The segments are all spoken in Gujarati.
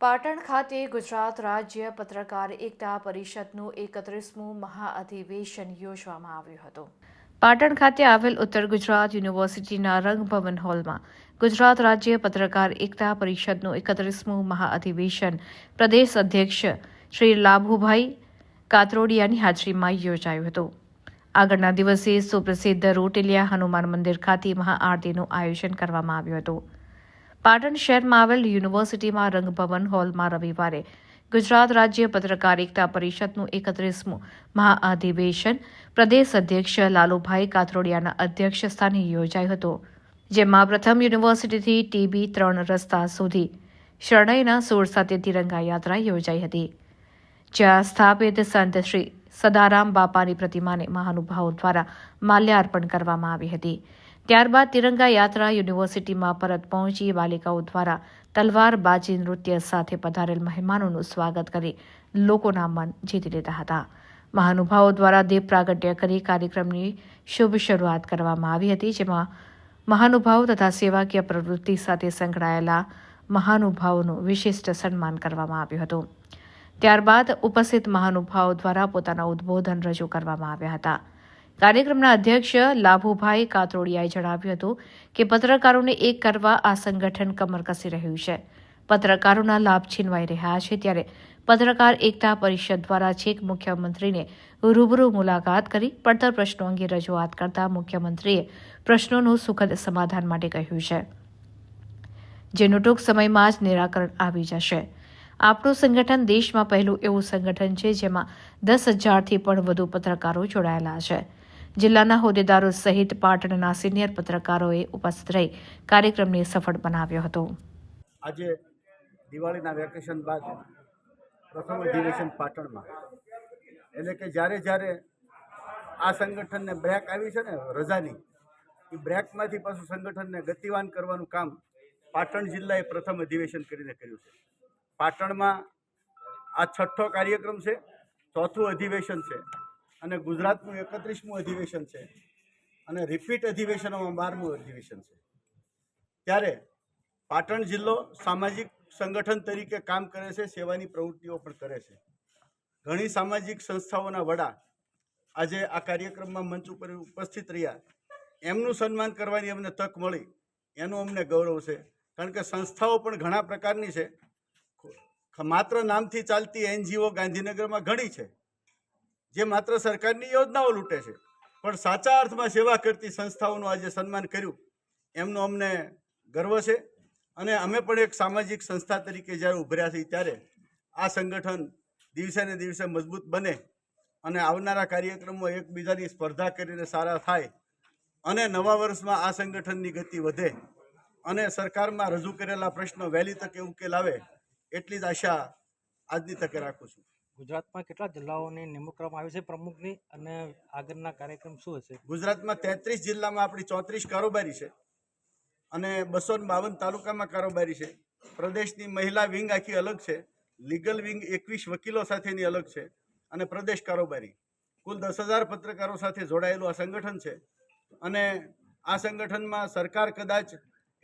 પાટણ ખાતે ગુજરાત રાજ્ય પત્રકાર એકતા પરિષદનું એકત્રીસમું મહાઅધિવેશન યોજવામાં આવ્યું હતું. પાટણ ખાતે આવેલ ઉત્તર ગુજરાત યુનિવર્સિટીના રંગભવન હોલમાં ગુજરાત રાજ્ય પત્રકાર એકતા પરિષદનું એકત્રીસમું મહાઅધિવેશન પ્રદેશ અધ્યક્ષ શ્રી લાભુભાઈ કાતરોડિયાની હાજરીમાં યોજાયું હતું. આગળના દિવસે સુપ્રસિદ્ધ રોટેલિયા હનુમાન મંદિર ખાતે મહાઆરતીનું આયોજન કરવામાં આવ્યું હતું. પાટણ શહેરમાં આવેલ યુનિવર્સિટીમાં રંગભવન હોલમાં રવિવારે ગુજરાત રાજ્ય પત્રકાર એકતા પરિષદનું એકત્રીસમું મહાઅધિવેશન પ્રદેશ અધ્યક્ષ લાલુભાઈ કાથરોડિયાના અધ્યક્ષ સ્થાને યોજાયું હતું, જેમાં પ્રથમ યુનિવર્સિટીથી ટીબી ત્રણ રસ્તા સુધી શરણાઈના સોળ સાથે તિરંગા યાત્રા યોજાઈ હતી. જ્યાં સ્થાપિત સંત શ્રી સદારામ બાપાની પ્રતિમાને મહાનુભાવો દ્વારા માલ્યાર્પણ કરવામાં આવી હતી. ત્યારબાદ તિરંગા યાત્રા યુનિવર્સિટીમાં પરત પહોંચી બાલિકાઓ દ્વારા તલવારબાજી નૃત્ય સાથે પધારેલ મહેમાનોનું સ્વાગત કરી લોકોના મન જીતી લીધા હતા. મહાનુભાવો દ્વારા દીપ પ્રાગટ્ય કરી કાર્યક્રમની શુભ શરૂઆત કરવામાં આવી હતી, જેમાં મહાનુભાવો તથા સેવાકીય પ્રવૃત્તિ સાથે સંકળાયેલા મહાનુભાવોનું વિશિષ્ટ સન્માન કરવામાં આવ્યું હતું. ત્યારબાદ ઉપસ્થિત મહાનુભાવો દ્વારા પોતાના ઉદ્બોધન રજૂ કરવામાં આવ્યા હતા. કાર્યક્રમના અધ્યક્ષ લાભુભાઈ કાતરોડિયાએ જણાવ્યું હતું કે પત્રકારોને એક કરવા આ સંગઠન કમર કસી રહ્યું છે. પત્રકારોના લાભ છીનવાઈ રહ્યા છે ત્યારે પત્રકાર એકતા પરિષદ દ્વારા છેક મુખ્યમંત્રીને રૂબરૂ મુલાકાત કરી પડતર પ્રશ્નો અંગે રજૂઆત કરતા મુખ્યમંત્રીએ પ્રશ્નોનું સુખદ સમાધાન માટે કહ્યું છે. જેનું ટૂંક સમયમાં જ નિરાકરણ આવી જશે. આપણું સંગઠન દેશમાં પહેલું એવું સંગઠન છે જેમાં દસ હજારથી પણ વધુ પત્રકારો જોડાયેલા છે. જિલ્લાના હોદ્દેદારો સહિત પાટણના સિનિયર પત્રકારોએ ઉપસ્થિત રહી કાર્યક્રમને સફળ બનાવ્યો હતો. આજે દિવાળીના વેકેશન બાદ પ્રથમ અધિવેશન પાટણમાં. એટલે કે જ્યારે જ્યારે આ સંગઠનને બ્રેક આવી છે ને રજાની, એ બ્રેકમાંથી પાછું સંગઠનને ગતિવાન કરવાનું કામ પાટણ જિલ્લાએ પ્રથમ અધિવેશન કરીને કર્યું છે. પાટણમાં આ છઠ્ઠો કાર્યક્રમ છે, ચોથું અધિવેશન છે અને ગુજરાતનું એકત્રીસમું અધિવેશન છે અને રિપીટ અધિવેશનોમાં બારમું અધિવેશન છે. ત્યારે પાટણ જિલ્લો સામાજિક સંગઠન તરીકે કામ કરે છે, સેવાની પ્રવૃત્તિઓ પણ કરે છે. ઘણી સામાજિક સંસ્થાઓના વડા આજે આ કાર્યક્રમમાં મંચ ઉપર ઉપસ્થિત રહ્યા. એમનું સન્માન કરવાની અમને તક મળી, એનું અમને ગૌરવ છે. કારણ કે સંસ્થાઓ પણ ઘણા પ્રકારની છે. માત્ર નામથી ચાલતી એનજીઓ ગાંધીનગરમાં ઘણી છે, જે માત્ર સરકારની યોજનાઓ લૂંટે છે. પણ સાચા અર્થમાં સેવા કરતી સંસ્થાઓનું આજે સન્માન કર્યું. એમનો અમને ગર્વ છે અને અમે પણ એક સામાજિક સંસ્થા તરીકે જ્યારે ઉભર્યા છીએ ત્યારે આ સંગઠન દિવસે ને દિવસે મજબૂત બને અને આવનારા કાર્યક્રમો એકબીજાની સ્પર્ધા કરીને સારા થાય અને નવા વર્ષમાં આ સંગઠનની ગતિ વધે અને સરકારમાં રજૂ કરેલા પ્રશ્નો વહેલી તકે ઉકેલ આવે એટલી જ આશા આજની તકે રાખું છું. ગુજરાતમાં કેટલા જિલ્લાઓની નિમણૂક કરવામાં આવી છે પ્રમુખની અને આગળના કાર્યક્રમ શું હશે? ગુજરાતમાં તેત્રીસ જિલ્લામાં આપણી ચોત્રીસ કારોબારી છે અને બસો બાવન તાલુકામાં કારોબારી છે. પ્રદેશની મહિલા વિંગ આખી અલગ છે લીગલ વિંગ એકવીસ વકીલો સાથેની અલગ છે અને પ્રદેશ કારોબારી. કુલ દસ હજાર પત્રકારો સાથે જોડાયેલું આ સંગઠન છે અને આ સંગઠનમાં સરકાર કદાચ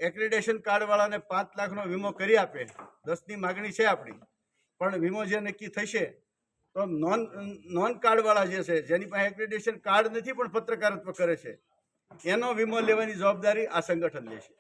એક્રિડેશન કાર્ડવાળાને પાંચ લાખનો વીમો કરી આપે. દસની માગણી છે આપણી. પણ વીમો જે નક્કી થશે, તો નોન નોન કાર્ડવાળા જે છે, જેની પાસે એક્રિડેશન કાર્ડ નથી પણ પત્રકારત્વ કરે છે, એનો વીમો લેવાની જવાબદારી આ સંગઠન લેશે.